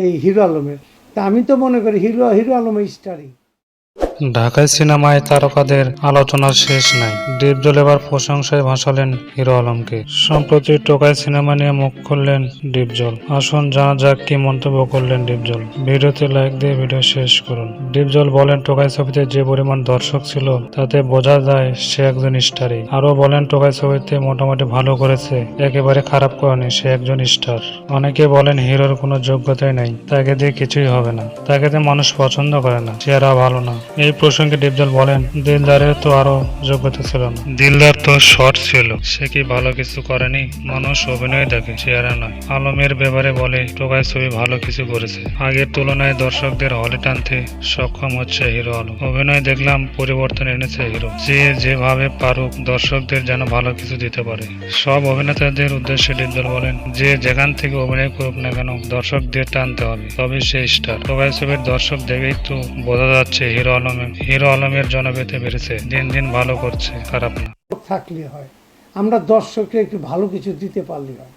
এই হিরো আলমের। তা আমি তো মনে করি হিরো হিরো আলমের স্টারই ঢাকায় সিনেমায় তারকাদের আলোচনার শেষ নাই। ডিপজল এবার প্রশংসায় ভাসালেন হিরো আলমকে। সম্প্রতি টোকাই সিনেমা নিয়ে মুখ খুললেন ডিপজল আসুন জানা যাক কি মন্তব্য করলেন ডিপজল ভিডিওতে লাইক দিয়ে ভিডিও শেষ করুন। ডিপজল বলেন টোকাই ছবিতে যে পরিমাণ দর্শক ছিল, তাতে বোঝা যায় সে একজন স্টারই। আরও বলেন টোকাই ছবিতে মোটামুটি ভালো করেছে, একেবারে খারাপ করেনি সে একজন স্টার। অনেকে বলেন, হিরোর কোনো যোগ্যতাই নাই, তাকে দিয়ে কিছুই হবে না। তাকে দিয়ে মানুষ পছন্দ করে না, চেহারা ভালো না। এই প্রসঙ্গে ডিপজল বলেন, দিলদারের তো আরও যোগ্যতা ছিল না। দিলদার তো শর্ট ছিল, সে কি ভালো কিছু করেনি? মানুষ অভিনয় দেখে, চেহারা নয়। আলমের ব্যাপারে বলে টোকাই ছবি ভালো কিছু করেছে। আগের তুলনায় দর্শকদের হলে টানতে সক্ষম হচ্ছে হিরো আলম। অভিনয় দেখলাম, পরিবর্তন এনেছে হিরো। যে যেভাবে পারুক, দর্শকদের যেন ভালো কিছু দিতে পারে। সব অভিনেতাদের উদ্দেশ্যে ডিপজল বলেন, যে যেখান থেকে অভিনয় করুক না কেন, দর্শকদের টানতে হবে তবে সে স্টার। টোকাই ছবির দর্শক দেখেই তো বোঝা যাচ্ছে হিরো আলমের হিরো আলমের জনপ্রিয়তা বেড়েছে। দিন দিন ভালো করছে, খারাপ না। থাকলে হয়। আমরা দর্শককে একটু ভালো কিছু দিতে পারলে হয়।